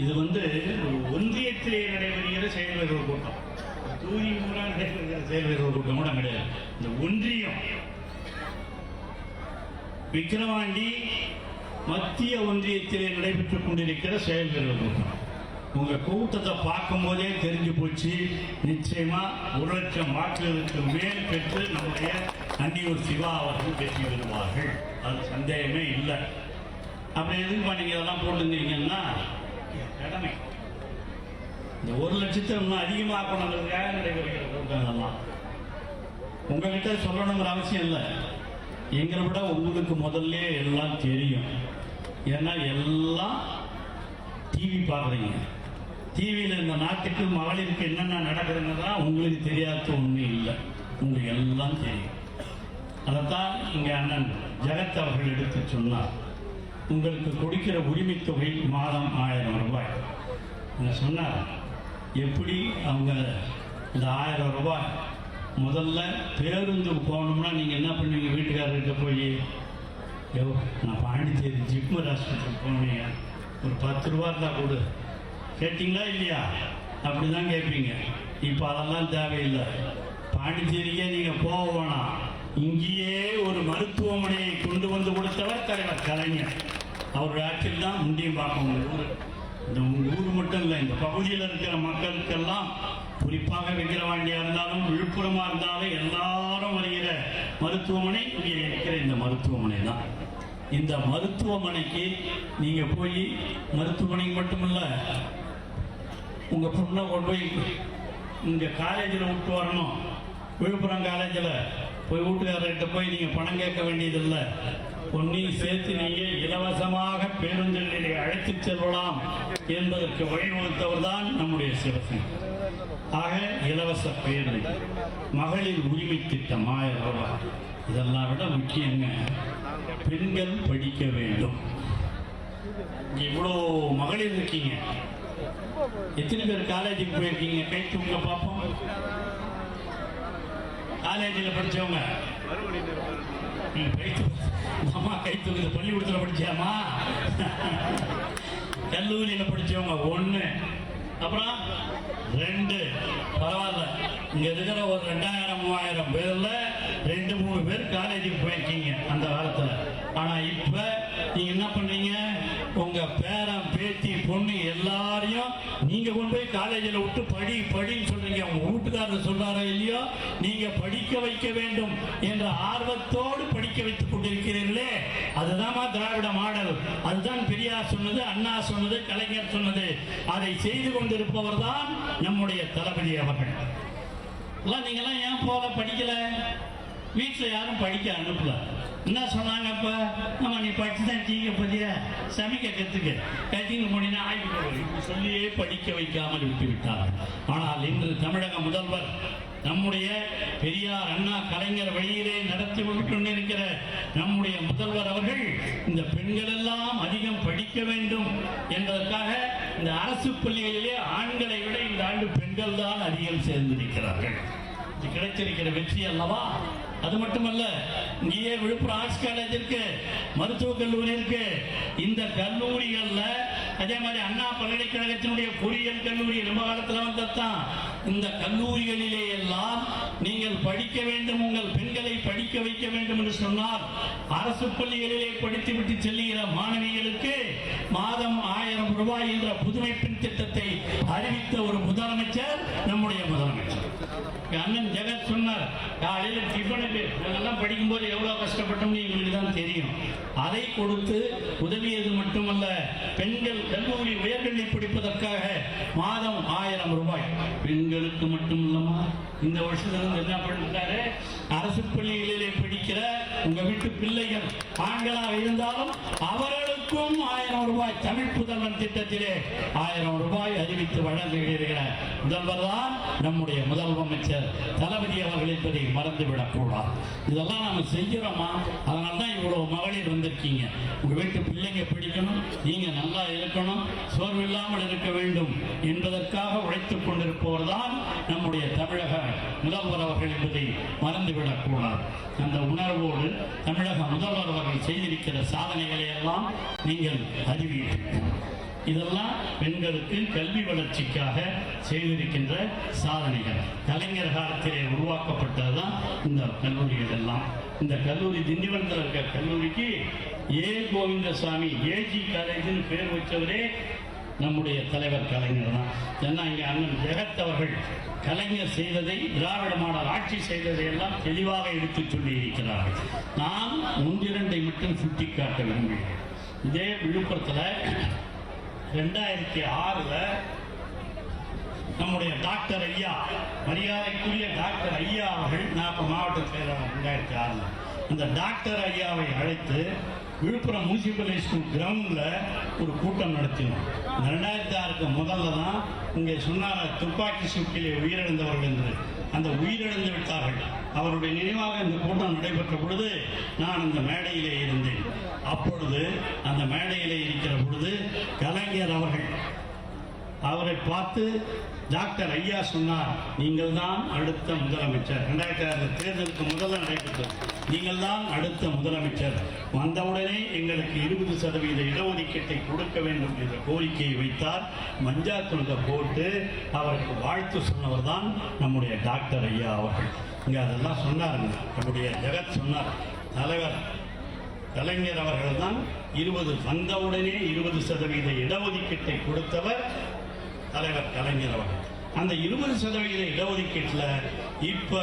இது வந்து ஒன்றியத்திலே நடைபெறுகிற செயல்வீரர் கூட்டம். தூரி மூலா நடைபெறுகிற செயல்வீரர் கூட்டம் கூட கிடையாது. இந்த ஒன்றியம் விக்கிரவாண்டி மத்திய ஒன்றியத்திலே நடைபெற்றுக் கொண்டிருக்கிற செயல்வீரர் கூட்டம். உங்க கூட்டத்தை பார்க்கும் போதே தெரிஞ்சு போச்சு. நிச்சயமா ஒரு லட்சம் வாக்குகளுக்கு மேல் பெற்று நம்முடைய அன்னியூர் சிவா அவர்கள் வெற்றி பெறுவார்கள். அது சந்தேகமே இல்லை. அப்படி எதுக்கு பண்ணீங்க இதெல்லாம் போட்டுருந்தீங்கன்னா கடமை. இந்த ஒரு லட்சத்தை இன்னும் அதிகமாக்கணுங்கிறதுக்காக நடைபெறுகிற கூட்டம் உங்ககிட்ட சொல்லணுங்கிற அவசியம் இல்லை. எங்களை விட உங்களுக்கு முதல்ல எல்லாம் தெரியும். ஏன்னா எல்லாம் டிவி பார்க்குறீங்க. டிவியில் இந்த நாட்டுக்கு மகளிருக்கு என்னென்ன நடக்குதுங்கிறதா உங்களுக்கு தெரியாத ஒன்றும் இல்லை. உங்களுக்கு எல்லாம் தெரியும். அதைத்தான் இங்கே அண்ணன் ஜெகத் அவர்கள் எடுத்து சொன்னார். உங்களுக்கு கொடுக்கிற உரிமைத் தொகை மாதம் ஆயிரம் ரூபாய். என்ன சொன்னார் எப்படி அவங்க இந்த ஆயிரம் ரூபாய் முதல்ல பேருந்துக்கு போகணும்னா நீங்கள் என்ன பண்ணுவீங்க? வீட்டுக்காரர்கிட்ட போய் யோ நான் பாண்டிச்சேரி ஜிப்மர் ஹாஸ்பிட்டல் போனீங்க ஒரு பத்து ரூபா இருந்தால் கொடு. கேட்டிங்களா இல்லையா? அப்படி தான் கேட்பீங்க. இப்போ அதெல்லாம் தேவையில்லை. பாண்டிச்சேரிக்கே நீங்கள் போக வேணாம். இங்கேயே ஒரு மருத்துவமனையை கொண்டு வந்து கொடுத்தவர் தலைவர் கலைஞர். அவருடைய ஆட்சியில் தான் முந்தையும் பார்க்க முடியும் ஊர். இந்த உங்கள் ஊர் மட்டும் இல்லை இந்த பகுதியில் இருக்கிற மக்களுக்கெல்லாம் குறிப்பாக விக்கிரவாண்டியா இருந்தாலும் விழுப்புரமா இருந்தாலும் எல்லாரும் வருகிற மருத்துவமனை இங்கே இருக்கிற இந்த மருத்துவமனை தான். இந்த மருத்துவமனைக்கு நீங்க போய் மருத்துவமனைக்கு மட்டுமில்ல உங்க பொண்ணை கொண்டு போய் இங்க காலேஜில் விட்டு வரணும். விழுப்புரம் காலேஜில் போய் வீட்டுக்காரர்கிட்ட போய் நீங்கள் பணம் கேட்க வேண்டியதில்லை. உன்னை சேர்த்து நீங்கள் இலவசமாக பேருந்துகளிலே அழைத்துச் செல்லலாம் என்பதற்கு வழிவகுத்தவர் தான் நம்முடைய சிவசன். ஆக இலவச பேருந்து மகளிர் உரிமை திட்டம் ஆயிரம் ரூபாய். இதெல்லாம் விட முக்கியங்க பெண்கள் படிக்க வேண்டும். இவ்வளோ மகளிர் இருக்கீங்க. எத்தனை பேர் காலேஜுக்கு போயிருக்கீங்க? கை தூங்க பார்ப்போம். காலேஜில் படிச்சவங்க. அம்மா கை பள்ளிக்கூடத்தில் படிச்சியாமா கல்லூரியில் படிச்சவங்க ஒன்று அப்புறம் ரெண்டு. பரவாயில்ல. இங்க இருக்கிற ஒரு ரெண்டாயிரம் மூவாயிரம் பேர்ல ரெண்டு மூணு பேர் காலேஜுக்கு போயிருக்கீங்க அந்த காலத்துல. ஆனா இப்ப நீங்க என்ன பண்றீங்க? உங்க பேரன் பேத்தி பொண்ணு எல்லாரையும் நீங்க கொண்டு போய் காலேஜில் விட்டு படி படின்னு சொல்றீங்க. உங்க வீட்டுக்காரர் சொல்றாரோ இல்லையோ? நீங்க படிக்க வைக்க வேண்டும் என்ற ஆர்வத்தோடு படிக்க வைத்துக் கொண்டிருக்கிறீர்களே. அதுதான் திராவிட மாடல். அதுதான் பெரியார் சொன்னது அண்ணா சொன்னது கலைஞர் சொன்னது. அதை செய்து கொண்டிருப்பவர் தான் நம்முடைய தளபதி அவர்கள். எல்லாம் நீங்கெல்லாம் ஏன் போல படிக்கல? வீட்டில் யாரும் படிக்க அனுப்பல. என்ன சொன்னாங்க நம்ம நீ படிச்சுதான் தான் டீக்க பதிய சமைக்க கத்துக்க. கத்திங்க போனீங்கன்னா ஆய்வு சொல்லியே படிக்க வைக்காமல் விட்டுவிட்டார். ஆனால் இன்று தமிழக முதல்வர் நம்முடைய பெரியார் அண்ணா கலைஞர் வழியிலே நடத்தி கொண்டிருக்கிற நம்முடைய முதல்வர் அவர்கள் இந்த பெண்கள் எல்லாம் அதிகம் படிக்க வேண்டும் என்பதற்காக இந்த அரசு பள்ளிகளிலே ஆண்களை விட இந்த ஆண்டு பெண்கள் தான் அதிகம் சேர்ந்திருக்கிறார்கள். கிடைத்திருக்கிற வெற்றி அல்லவா? அது மட்டுமல்ல இங்கேயே விழுப்புரம் ஆர்ட்ஸ் காலேஜ் இருக்கு மருத்துவக் கல்லூரி இருக்கு. இந்த கல்லூரிகள்ல அதே மாதிரி அண்ணா பல்கலைக்கழகத்தினுடைய பொறியியல் கல்லூரி நம்ம காலத்துல வந்ததுதான். இந்த கல்லூரிகளிலே எல்லாம் நீங்கள் படிக்க வேண்டும் உங்கள் பெண்களை படிக்க வைக்க வேண்டும் என்று சொன்னால் அரசு பள்ளிகளிலே படித்துவிட்டு செல்லுகிற மாணவிகளுக்கு மாதம் ஆயிரம் ரூபாய் என்ற புதுமை பெண் திட்டத்தை அறிவித்த ஒரு முதலமைச்சர் நம்முடைய முதலமைச்சர். அண்ணன் ஜெகத் சொன்னார் காலையில் டிஃபனுக்கு நாங்கெல்லாம் படிக்கும்போது எவ்வளோ கஷ்டப்பட்டோம்னு எங்களுக்கு தான் தெரியும். அதை கொடுத்து உதவியது மட்டுமல்ல பெண்கள் கல்லூரி உயர்கல்வி படிப்பதற்காக மாதம் ஆயிரம் ரூபாய். பெண்களுக்கு மட்டும் இல்லமா இந்த வருஷத்துல இருந்து என்ன பண்ணிட்டாரு அரசு பள்ளிகளிலே படிக்கிற உங்க வீட்டு பிள்ளைகள் ஆண்களாக இருந்தாலும் அனைவருக்கும் ஆயிரம் ரூபாய் தமிழ் புதல்வன் திட்டத்திலே ஆயிரம் ரூபாய் அறிவித்து வழங்குகிறீர்கள். முதல்வர் தான் நம்முடைய முதலமைச்சர் தளபதி அவர்கள் என்பதை மறந்துவிடக் கூடாது. இதெல்லாம் நம்ம செய்கிறோமா? அதனால தான் இவ்வளவு மகளிர் வந்திருக்கீங்க. உங்க வீட்டு பிள்ளைங்க பிடிக்கணும் நீங்க நல்லா இருக்கணும் சோர்வு இல்லாமல் இருக்க வேண்டும் என்பதற்காக உழைத்துக் கொண்டிருப்பவர் தான் நம்முடைய தமிழக முதல்வர் அவர்கள் என்பதை மறந்துவிடக் கூடாது. அந்த உணர்வோடு தமிழக முதல்வர் அவர்கள் செய்திருக்கிற சாதனைகளை எல்லாம் நீங்கள் அறிவீர்கள். இதெல்லாம் பெண்களுக்கு கல்வி வளர்ச்சிக்காக செய்திருக்கின்ற சாதனைகள். கலைஞர் காலத்திலே உருவாக்கப்பட்டதுதான் இந்த கல்லூரிகள் எல்லாம் இந்த கல்லூரி திண்டிவனத்தில் இருக்க கல்லூரிக்கு ஏ. கோவிந்தசாமி ஏஜி காலேஜ்னு பேர் வச்சவரே நம்முடைய தலைவர் கலைஞர் தான். ஏன்னா இங்கே அண்ணன் ஜெகத் அவர்கள் கலைஞர் செய்ததை திராவிட மாடல் ஆட்சி செய்ததை எல்லாம் தெளிவாக எடுத்துச் சொல்லி இருக்கிறார்கள் நான் ஒன்றிரண்டை மட்டும் சுட்டிக்காட்ட விரும்புகிறேன். இதே விழுப்புரத்தில் ரெண்டாயிரத்தி ஆறுல நம்முடைய டாக்டர் ஐயா மரியாதைக்குரிய டாக்டர் ஐயா அவர்கள் நான் இப்போ மாவட்ட செயலாளர் ரெண்டாயிரத்தி ஆறில். இந்த டாக்டர் ஐயாவை அழைத்து விழுப்புரம் முனிசிபல் ஸ்கூல் கிரவுண்டில் ஒரு கூட்டம் நடத்தினோம். ரெண்டாயிரத்தி ஆறுக்கு முதல்ல தான் இங்கே சொன்னார் துப்பாக்கி சூட்டிலே உயிரிழந்தவர்கள் என்று. அந்த உயிரிழந்து விட்டார்கள். அவருடைய நினைவாக இந்த கூட்டம் நடைபெற்ற பொழுது நான் அந்த மேடையிலே இருந்தேன். அப்பொழுது அந்த மேடையிலே இருக்கிற பொழுது கலைஞர் அவர்கள் அவரை பார்த்து டாக்டர் ஐயா சொன்னார் நீங்கள் தான் அடுத்த முதலமைச்சர். ரெண்டாயிரத்தி ஆறு தேர்தலுக்கு முதல்ல நடைபெற்றது. நீங்கள் தான் அடுத்த முதலமைச்சர். வந்தவுடனே எங்களுக்கு இருபது சதவீத இடஒதுக்கீட்டை கொடுக்க வேண்டும் என்ற கோரிக்கையை வைத்தார். மஞ்சா துண்டை போட்டு அவருக்கு வாழ்த்து சொன்னவர் தான் நம்முடைய டாக்டர் ஐயா அவர்கள். இங்கே அதெல்லாம் சொன்னாருங்க. நம்முடைய ஜெகத் சொன்னார். தலைவர் கலைஞர் அவர்கள் தான் இருபது வந்தவுடனே இருபது சதவீத இடஒதுக்கீட்டை கொடுத்தவர். தலைவர் கலைஞர் அவர்கள். அந்த இருபது சதவிகித இடஒதுக்கீட்டில் இப்ப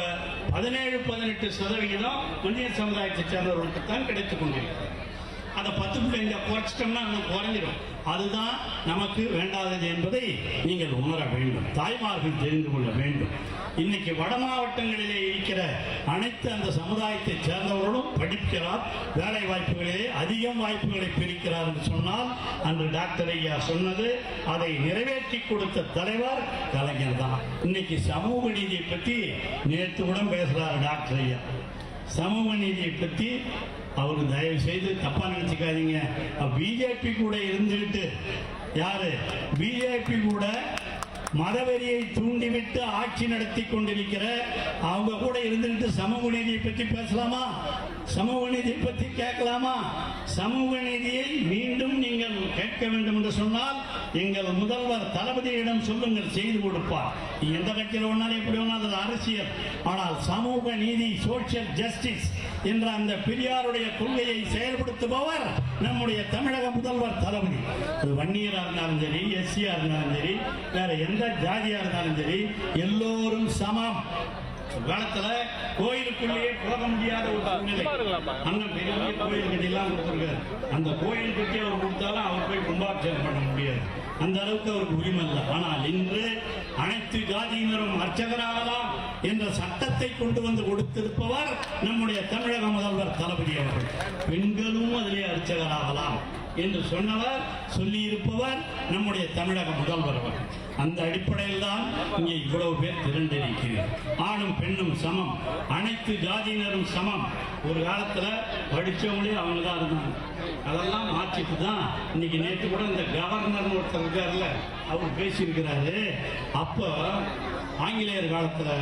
பதினேழு பதினெட்டு சதவிகிதம் புண்ணிய சமுதாயத்தை சேர்ந்தவர்களுக்கு தான் கிடைத்துக் கொண்டிருக்கிறது. அதை பத்து புள்ளி குறைச்சிட்டோம்னா இன்னும் குறைஞ்சிடும் அதுதான் நமக்கு வேண்டாதது என்பதை நீங்கள் உணர வேண்டும். தாய்மார்கள் தெரிந்து கொள்ள வேண்டும். இன்னைக்கு வட மாவட்டங்களிலே இருக்கிற அனைத்து அந்த சமுதாயத்தை சேர்ந்தவர்களும் படிக்கிறார். வேலை வாய்ப்புகளிலே அதிகம் வாய்ப்புகளை பிரிக்கிறார் என்று சொன்னால் அன்று டாக்டர் ஐயா சொன்னது அதை நிறைவேற்றி கொடுத்த தலைவர் கலைஞர் தான். இன்னைக்கு சமூக நீதியை பற்றி நேற்று கூட பேசுகிறார் டாக்டர் ஐயா. சமூக நீதியை பற்றி அவர் தயவு செய்து தப்பா நினைச்சுக்காதீங்க. பிஜேபி கூட இருந்துகிட்டு யாரு? பிஜேபி கூட மதவெறியை தூண்டிவிட்டு ஆட்சி நடத்தி கொண்டிருக்கிற அவங்க கூட இருந்துகிட்டு சமூக நீதியை பற்றி பேசலாமா? சமூக நீதியை பற்றி கேட்கலாமா? சமூக நீதியை மீண்டும் நீங்கள் கேட்க வேண்டும் என்று சொன்னால் எங்கள் முதல்வர் தளபதியிடம் சொல்லுங்கள் செய்து கொடுப்பார் நீ எந்த கட்சியில் ஒன்றாலும் எப்படி ஒன்றால் அது அரசியல். ஆனால் சமூக நீதி சோசியல் ஜஸ்டிஸ் என்ற அந்த பெரியாருடைய கொள்கையை செயல்படுத்துபவர் நம்முடைய தமிழக முதல்வர் தளபதி. அது வன்னியராக இருந்தாலும் சரி எஸ்சியாக இருந்தாலும் சரி வேற எந்த ஜாதியாக இருந்தாலும் சரி எல்லோரும் சமம். காலத்துல கோயிலுக்குள்ளேயே போக முடியாத ஒரு சூழ்நிலை. அண்ணன் பெரிய கோயில் கட்டிலாம் கொடுத்துருக்காரு அந்த கோயில் கட்டி அவர் கொடுத்தாலும் அவர் போய் கும்பாபிஷேகம் பண்ண முடியாது. அந்த அளவுக்கு அவருக்கு உரிமை இல்லை ஆனால் இன்று அனைத்து ஜாதியினரும் அர்ச்சகராகலாம் என்ற சட்டத்தை கொண்டு வந்து கொடுத்திருப்பவர் நம்முடைய தமிழக முதல்வர் தளபதி அவர்கள். பெண்களும் அதிலே அர்ச்சகராகலாம் என்று சொன்னவர் சொல்லியிருப்பவர் நம்முடைய தமிழக முதல்வர் அவர்கள். அந்த அடிப்படையில் தான் இங்கே இவ்வளவு பேர் திரண்டிருக்கிறீர்கள் ஆணும் பெண்ணும் சமம். அனைத்து ஜாதியினரும் சமம். ஒரு காலத்தில் படித்தவங்களே அவங்க தான் இருந்தாங்க. அதெல்லாம் மாற்றிட்டு தான் இன்னைக்கு நேற்று கூட இந்த கவர்னர் ஒருத்தர் இருக்கார்ல அவர் பேசியிருக்கிறாரு. அப்போ ஆங்கிலேயர் காலத்தில்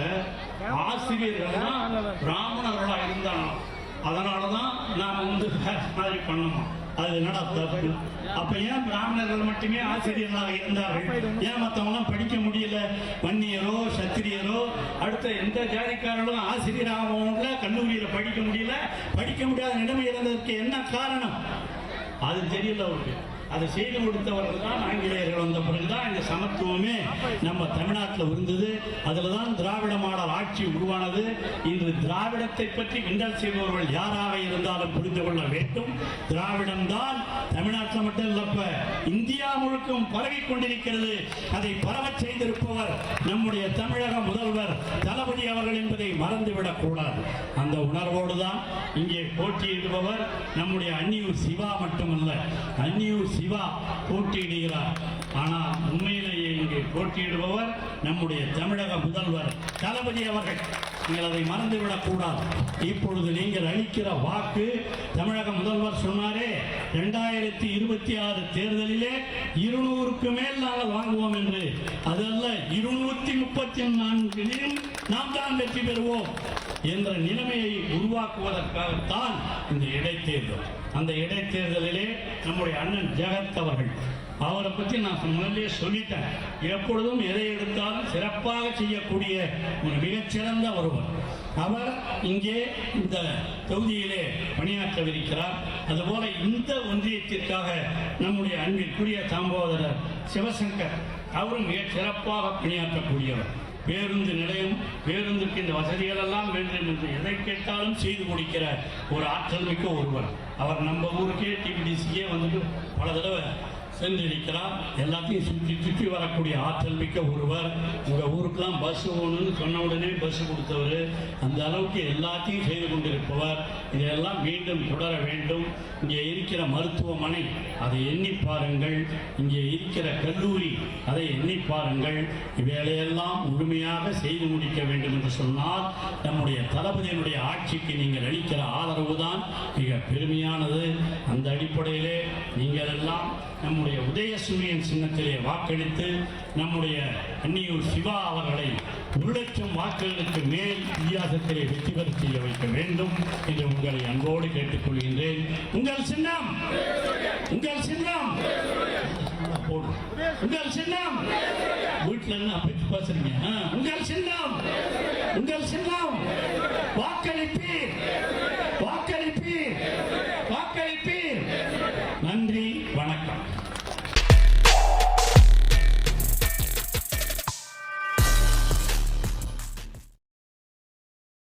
ஆசிரியர்கள் பிராமணர்களாக இருந்தாங்க அதனால தான் நாம் வந்து மாதிரி பண்ணணும். அது என்னடா தப்பு? அப்ப ஏன் பிராமணர்கள் மட்டுமே ஆசிரியர்களாக இருந்தார்கள்? ஏன் மற்றவங்களாம் படிக்க முடியல? வன்னியரோ சத்திரியரோ? அடுத்த எந்த ஜாதிக்காரர்களும் ஆசிரியராக கல்லூரியில் படிக்க முடியல? படிக்க முடியாத நிலைமை இருந்ததற்கு என்ன காரணம்? அது தெரியல அவருக்கு. அதை செய்து கொடுத்தவர்கள் தான் ஆங்கிலேயர்கள் வந்த பிறகுதான் இந்த சமத்துவமே நம்ம தமிழ்நாட்டில் இருந்தது. அதில் தான் திராவிட மாடல் ஆட்சி உருவானது. இன்று திராவிடத்தை பற்றி கிண்டல் செய்பவர்கள் யாராக இருந்தாலும் புரிந்து கொள்ள வேண்டும். திராவிடம் தான் தமிழ்நாட்டில் மட்டும் இல்லப்ப இந்தியா முழுக்கும் பரவி கொண்டிருக்கிறது. அதை பரவச் செய்திருப்பவர் நம்முடைய தமிழக முதல்வர் தளபதி அவர்கள் என்பதை மறந்துவிடக் கூடாது. அந்த உணர்வோடு தான் இங்கே போட்டியிடுபவர் நம்முடைய அன்னியூர் சிவா மட்டுமல்ல. அன்னியூர் சிவா போட்டியிடுகிறார். ஆனால் உண்மையிலேயே இங்கே போட்டியிடுபவர் நம்முடைய தமிழக முதல்வர் தளபதி அவர்கள். நீங்கள் அதை மறந்துவிடக்கூடாது. இப்பொழுது நீங்கள் அளிக்கிற வாக்கு தமிழக முதல்வர் சொன்னாரே இரண்டாயிரத்தி இருபத்தி ஆறு தேர்தலிலே இருநூறுக்கு மேல் நாங்கள் வாங்குவோம் என்று. அதல்ல இருநூத்தி முப்பத்தி நான்கிலும் நாம் தான் வெற்றி பெறுவோம். என்ற நிலைமையை உருவாக்குவதற்காகத்தான் இந்த இடைத்தேர்தல். அந்த இடைத்தேர்தலிலே நம்முடைய அண்ணன் ஜெகத் அவர்கள் அவரை பற்றி நான் முதல்லயே சொல்லிட்டேன். எப்பொழுதும் எதை எடுத்தாலும் சிறப்பாக செய்யக்கூடிய ஒரு மிகச்சிறந்த ஒருவர். அவர் இங்கே இந்த தொகுதியிலே பணியாற்றவிருக்கிறார். அதுபோல இந்த ஒன்றியத்திற்காக நம்முடைய அன்பிற்குரிய சம்போதரர் சிவசங்கர் அவரும் மிக சிறப்பாக பணியாற்றக்கூடியவர். பேருந்து நிலையம் பேருந்துக்கு இந்த வசதிகள் எல்லாம் வேண்டும் என்று எதை கேட்டாலும் செய்து கொடுக்கிற ஒரு ஆற்றல் மிக்க ஒருவர். அவர் நம்ம ஊருக்கே டிபிடிசிக்கே வந்துட்டு பல தடவை சென்றிருக்கிறார். எல்லாத்தையும் சுற்றி சுற்றி வரக்கூடிய ஆற்றல் மிக்க ஒருவர். உங்கள் ஊருக்கெல்லாம் பஸ் போகணும்னு சொன்ன உடனே பஸ் கொடுத்தவர். அந்த அளவுக்கு எல்லாத்தையும் செய்து கொண்டிருப்பவர். இதையெல்லாம் மீண்டும் தொடர வேண்டும். இங்கே இருக்கிற மருத்துவமனை அதை எண்ணி பாருங்கள். இங்கே இருக்கிற கல்லூரி அதை எண்ணி பாருங்கள். இவையெல்லாம் முழுமையாக செய்து முடிக்க வேண்டும் என்று சொன்னால் நம்முடைய தளபதியினுடைய ஆட்சிக்கு நீங்கள் அளிக்கிற ஆதரவு தான் மிக பெருமையானது. அந்த அடிப்படையிலே நீங்கள் எல்லாம் நம்முடைய உதயசூரியன் சின்னத்திலே வாக்களித்து நம்முடைய அன்னியூர் சிவா அவர்களை ஒரு லட்சம் வாக்குகளுக்கு மேல் வித்தியாசத்திலே வெற்றி பெற செய்ய வைக்க வேண்டும் என்று உங்களை அன்போடு கேட்டுக்கொள்கின்றேன். உங்கள் சின்னம்! உங்கள் சின்னம்! உங்கள் சின்னம்! வீட்டுல என்ன பேச்சு பேசுறீங்க. ஆ, உங்கள் சின்னம்! உங்கள் சின்னம்! வாக்களிப்பீர்!